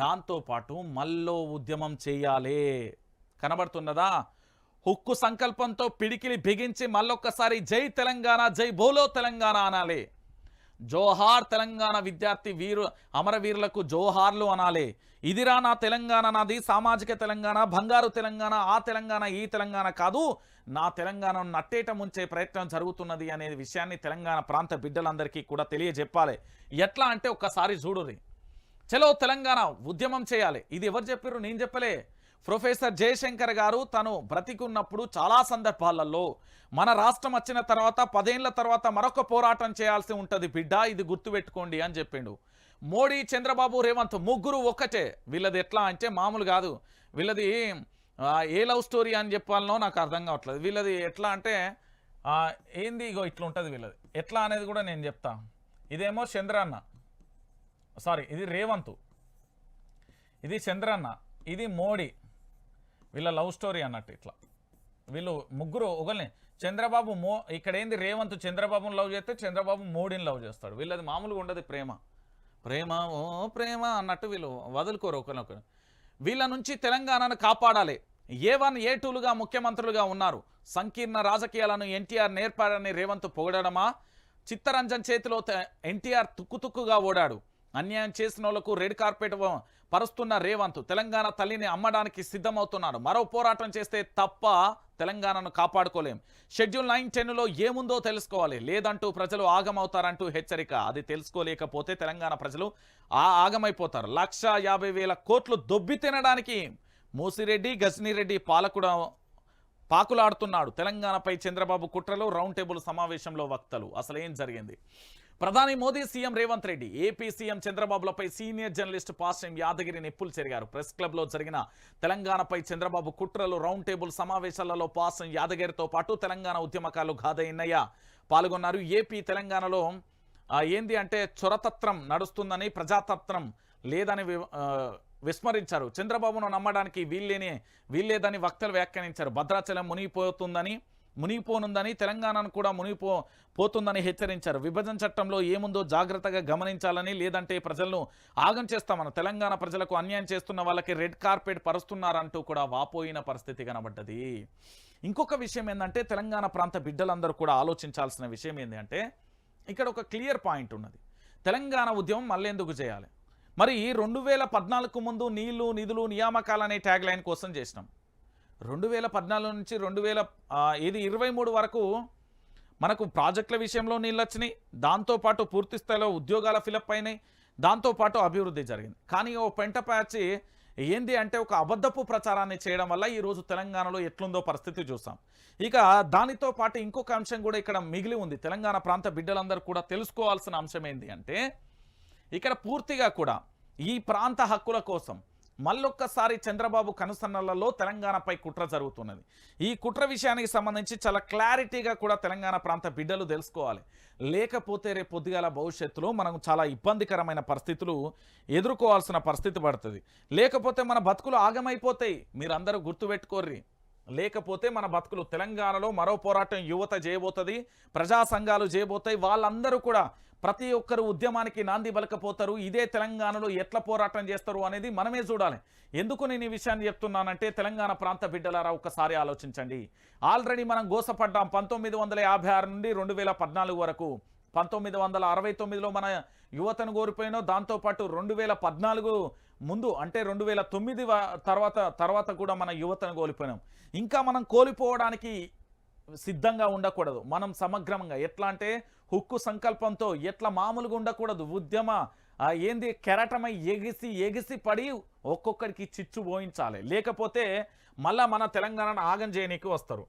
దాంతోపాటు మల్లో ఉద్యమం చేయాలి. కనబడుతున్నదా? హుక్కు సంకల్పంతో పిడికిలి బిగించి మళ్ళొక్కసారి జై తెలంగాణ జై బోలో తెలంగాణ అనాలి. జోహార్ తెలంగాణ విద్యార్థి వీరు అమరవీరులకు జోహార్లు అనాలి. ఇదిరా నా తెలంగాణ నాది సామాజిక తెలంగాణ బంగారు తెలంగాణ ఆ తెలంగాణ ఈ తెలంగాణ కాదు. నా తెలంగాణను నట్టేట ముంచే ప్రయత్నం జరుగుతున్నది అనే విషయాన్ని తెలంగాణ ప్రాంత బిడ్డలందరికీ కూడా తెలియజెప్పాలి. ఎట్లా అంటే ఒక్కసారి చూడురి చలో తెలంగాణ ఉద్యమం చేయాలి. ఇది ఎవరు చెప్పారు నేను చెప్పలే. ప్రొఫెసర్ జయశంకర్ గారు తను బ్రతికున్నప్పుడు చాలా సందర్భాలలో మన రాష్ట్రం వచ్చిన తర్వాత పదేళ్ళ తర్వాత మరొక పోరాటం చేయాల్సి ఉంటుంది బిడ్డ ఇది గుర్తుపెట్టుకోండి అని చెప్పిండు. మోడీ చంద్రబాబు రేవంత్ ముగ్గురు ఒక్కటే. వీళ్ళది ఎట్లా అంటే మామూలు కాదు. వీళ్ళది ఏ లవ్ స్టోరీ అని చెప్పాలనో నాకు అర్థం కావట్లేదు. వీళ్ళది ఎట్లా అంటే ఏంది ఇగో ఇట్లా ఉంటుంది వీళ్ళది. ఎట్లా అనేది కూడా నేను చెప్తాను ఇదేమో చంద్రన్న. సారీ ఇది రేవంత్. ఇది చంద్రన్న ఇది మోడీ. వీళ్ళ లవ్ స్టోరీ అన్నట్టు ఇట్లా. వీళ్ళు ముగ్గురు ఒకరిని చంద్రబాబు మో ఇక్కడ ఏంది రేవంత్ చంద్రబాబుని లవ్ చేస్తే చంద్రబాబు మోడీని లవ్ చేస్తాడు. వీళ్ళది మామూలుగా ఉండదు ప్రేమ. ప్రేమ ఓ ప్రేమ అన్నట్టు వీళ్ళు వదులుకోరు ఒకరినొకరు వీళ్ళ నుంచి తెలంగాణను కాపాడాలి. ఏ వన్ ఏ టూలుగా ముఖ్యమంత్రులుగా ఉన్నారు. సంకీర్ణ రాజకీయాలను ఎన్టీఆర్ నేర్పాడని రేవంత్ పొగడమా చిత్తరంజన్ చేతిలో ఎన్టీఆర్ తుక్కుతుక్కుగా ఓడాడు. అన్యాయం చేసిన వాళ్ళకు రెడ్ కార్పెట్ పరుస్తున్న రేవంత్ తెలంగాణ తల్లిని అమ్మడానికి సిద్ధమవుతున్నాడు. మరో పోరాటం చేస్తే తప్ప తెలంగాణను కాపాడుకోలేం. షెడ్యూల్ నైన్ టెన్లో ఏముందో తెలుసుకోవాలి. లేదంటూ ప్రజలు ఆగమవుతారంటూ హెచ్చరిక. అది తెలుసుకోలేకపోతే తెలంగాణ ప్రజలు ఆ ఆగమైపోతారు. లక్ష యాభై వేల కోట్లు దొబ్బి తినడానికి మూసిరెడ్డి గజనీరెడ్డి పాలకుడ పాకులాడుతున్నాడు. తెలంగాణపై చంద్రబాబు కుట్రలు రౌండ్ టేబుల్ సమావేశంలో వక్తలు. అసలు ఏం జరిగింది? ప్రధాని Modi CM Revanth Reddy AP CM చంద్రబాబులపై senior journalist Pashyam Yadagiri నిప్పులు చెరిగారు. ప్రెస్ క్లబ్లో జరిగిన తెలంగాణపై చంద్రబాబు కుట్రలు రౌండ్ టేబుల్ సమావేశాలలో పాశ్యం యాదగిరితో పాటు తెలంగాణ ఉద్యమకాలు గాదయ్యన్నయ్య పాల్గొన్నారు. ఏపీ తెలంగాణలో ఏంది అంటే చొరతత్రం నడుస్తుందని ప్రజాతత్రం లేదని విస్మరించారు. చంద్రబాబును నమ్మడానికి వీల్లేని వీల్లేదని వక్తలు వ్యాఖ్యానించారు. భద్రాచలం మునిగిపోతుందని మునిగిపోనుందని తెలంగాణను కూడా మునిగిపో పోతుందని హెచ్చరించారు. విభజన చట్టంలో ఏముందో జాగ్రత్తగా గమనించాలని లేదంటే ప్రజలను ఆగం చేస్తామని తెలంగాణ ప్రజలకు అన్యాయం చేస్తున్న వాళ్ళకి రెడ్ కార్పెట్ పరుస్తున్నారంటూ కూడా వాపోయిన పరిస్థితి కనబడ్డది. ఇంకొక విషయం ఏంటంటే తెలంగాణ ప్రాంత బిడ్డలందరూ కూడా ఆలోచించాల్సిన విషయం ఏంటంటే ఇక్కడ ఒక క్లియర్ పాయింట్ ఉన్నది. తెలంగాణ ఉద్యమం మళ్ళెందుకు చేయాలి? మరి రెండు వేల పద్నాలుగు ముందు నీళ్ళు నిధులు నియామకాలు అనే ట్యాగ్ లైన్ కోసం చేసినాం. రెండు వేల పద్నాలుగు నుంచి రెండు వేల ఏది ఇది ఇరవై మూడు వరకు మనకు ప్రాజెక్టుల విషయంలో నీళ్ళు వచ్చినాయి. దాంతోపాటు పూర్తి స్థాయిలో ఉద్యోగాల ఫిలప్ అయినాయి. దాంతోపాటు అభివృద్ధి జరిగింది. కానీ ఓ పెంట ప్యాచి ఏంది అంటే ఒక అబద్ధపు ప్రచారాన్ని చేయడం వల్ల ఈరోజు తెలంగాణలో ఎట్లుందో పరిస్థితి చూసాం ఇక దానితో పాటు ఇంకొక అంశం కూడా ఇక్కడ మిగిలి ఉంది. తెలంగాణ ప్రాంత బిడ్డలందరూ కూడా తెలుసుకోవాల్సిన అంశం ఏంటి అంటే ఇక్కడ పూర్తిగా కూడా ఈ ప్రాంత హక్కుల కోసం మళ్ళొక్కసారి చంద్రబాబు కనుసన్నలలో తెలంగాణపై కుట్ర జరుగుతున్నది. ఈ కుట్ర విషయానికి సంబంధించి చాలా క్లారిటీగా కూడా తెలంగాణ ప్రాంత బిడ్డలు తెలుసుకోవాలి. లేకపోతే రేపు పొద్దుగాల భవిష్యత్తులో మనం చాలా ఇబ్బందికరమైన పరిస్థితులు ఎదుర్కోవాల్సిన పరిస్థితి పడుతుంది. లేకపోతే మన బతుకులు ఆగమైపోతాయి. మీరందరూ గుర్తుపెట్టుకోర్రి. లేకపోతే మన బతుకులు తెలంగాణలో మరో పోరాటం యువత చేయబోతుంది ప్రజా సంఘాలు చేయబోతాయి వాళ్ళందరూ కూడా ప్రతి ఒక్కరు ఉద్యమానికి నాంది పలకపోతారు. ఇదే తెలంగాణలో ఎట్లా పోరాటం చేస్తారు అనేది మనమే చూడాలి. ఎందుకు నేను ఈ విషయాన్ని చెప్తున్నానంటే తెలంగాణ ప్రాంత బిడ్డలారా ఒకసారి ఆలోచించండి. ఆల్రెడీ మనం గోసపడ్డాం పంతొమ్మిది వందల యాభై ఆరు నుండి రెండు వేల పద్నాలుగు వరకు. పంతొమ్మిది వందల అరవై తొమ్మిదిలో మన యువతను కోల్పోయినో దాంతోపాటు రెండు వేల పద్నాలుగు ముందు అంటే రెండు వేల తొమ్మిది వ- తర్వాత తర్వాత కూడా మన యువతను కోల్పోయినాం. ఇంకా మనం కోల్పోవడానికి సిద్ధంగా ఉండకూడదు. మనం సమగ్రంగా ఎట్లా అంటే హుక్కు సంకల్పంతో ఎట్లా మామూలుగా ఉండకూడదు. ఉద్యమ ఏంది కెరటమై ఎగిసి ఎగిసి పడి ఒక్కొక్కరికి చిచ్చు పోయించాలి. లేకపోతే మళ్ళా మన తెలంగాణను ఆగం చేయనీకి వస్తారు.